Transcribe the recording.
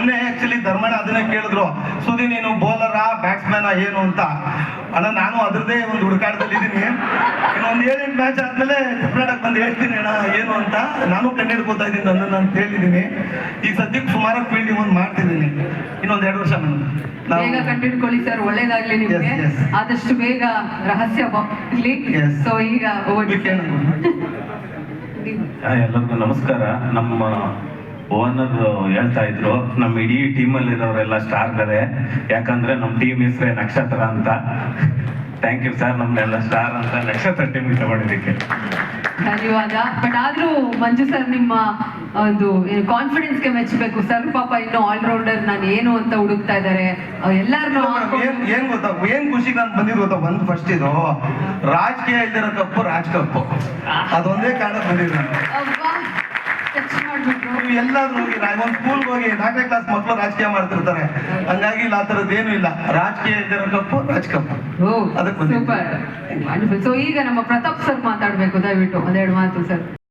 ಮೊನ್ನೆ ಆಕ್ಚುಲಿ ಧರ್ಮಣ್ಣ ಅದನ್ನೇ ಕೇಳಿದ್ರು. ಸುದಿ ನೀನು ಬೌಲರಾ ಬ್ಯಾಟ್ಸ್ಮನ್ ಏನು ಅಂತ. ಅಣ್ಣ ನಾನು ಅದರದೇ ಒಂದು ಹುಡುಕಾಟದಲ್ಲಿ ಇದ್ದೀನಿ ಇನ್ನೊಂದು ಏಳೆಂಟು ಮ್ಯಾಚ್ ಆದ್ಮೇಲೆ ಕರ್ನಾಟಕ ಬಂದು ಹೇಳ್ತೀನಿ ಅಣ್ಣ ಏನು ಅಂತ. ನಾನು ಕಂಡಿಡ್ಕೋತಾ ಇದ್ದೀನಿ ನನ್ನನ್ನು ಅಂತ ಹೇಳಿದ್ದೀನಿ ಈಗ ಸದ್ಯಕ್ಕೆ ಸುಮಾರು ಫೀಲ್ಡಿಂಗ್ ಒಂದು ಮಾಡ್ತಿದ್ದೀನಿ. ಇನ್ನೊಂದು ಎರಡು ವರ್ಷ ನಾನು ಬೇಗ ಕಂಡಿಡ್ಕೊಳ್ಳಿ ಸರ್ ಒಳ್ಳೇದಾಗ್ಲಿ ನಿಮ್ಗೆ. ಆದಷ್ಟು ಬೇಗ ರಹಸ್ಯ. ಸೊ ಈಗ ಎಲ್ಲರಿಗೂ ನಮಸ್ಕಾರ. ನಮ್ಮ ಓನರ್ ಹೇಳ್ತಾ ಇದ್ರು ನಮ್ಮ ಇಡೀ ಟೀಮಲ್ಲಿ ಇರೋರೆಲ್ಲ ಸ್ಟಾರ್ಗಳೇ ಯಾಕಂದ್ರೆ ನಮ್ಮ ಟೀಮ್ ಹೆಸರೇ ನಕ್ಷತ್ರ ಅಂತ. ಥ್ಯಾಂಕ್ ಯು ಸರ್ ನಮ್ಮನ್ನೆಲ್ಲ ಸ್ಟಾರ್ ಅಂತ ನಕ್ಷತ್ರ ಟೀಮ್ ತಗೊಂಡಿದ್ದಕ್ಕೆ. ಧನ್ಯವಾದ. ಬಟ್ ಆದ್ರೂ ಮಂಜು ಸರ್ ನಿಮ್ಮ ಒಂದು ಕಾನ್ಫಿಡೆನ್ಸ್ಗೆ ಮೆಚ್ಚಬೇಕು ಸರ್ ಪಾಪ ಇನ್ನು ಆಲ್ರೌಂಡರ್ ನಾನು ಏನು ಅಂತ ಹುಡುಕ್ತಾ ಇದ್ದಾರೆ. ಎಲ್ಲಾರು ಏನ್ ಏನ್ ಗೊತ್ತಾ? ಏನ್ ಖುಷಿ ಅಂತ ಬಂದಿದ್ದು ಗೊತ್ತಾ? ಒಂದು ಫಸ್ಟ್ ಇದು ರಾಜಕೀಯ ಇಲ್ದಿರೋ ಕಪ್ಪು ರಾಜ್ ಕಪ್ಪು ಅದೊಂದೇ ಕಾರಣ ಬಂದಿದ್ದು ನಾನು. ನೀವು ಎಲ್ಲಾದ್ರೂ ಹೋಗಿ ಒಂದು ಸ್ಕೂಲ್ ಸ್ಕೂಲ್ಗೆ ಹೋಗಿ ನಾಲ್ಕನೇ ಕ್ಲಾಸ್ ಮಕ್ಕಳು ರಾಜಕೀಯ ಮಾಡ್ತಿರ್ತಾರೆ. ಹಂಗಾಗಿ ಇಲ್ಲ ಆ ಥರದ್ದು ಏನೂ ಇಲ್ಲ. ರಾಜಕೀಯ ಇದ್ದರ ಕಪ್ಪು ರಾಜಕಪ್ಪು. ಅದಕ್ಕೆ. ಸೂಪರ್. ಸೊ ಈಗ ನಮ್ಮ ಪ್ರತಾಪ್ ಸರ್ ಮಾತಾಡ್ಬೇಕು ದಯವಿಟ್ಟು ಒಂದೆರಡು ಮಾತು ಸರ್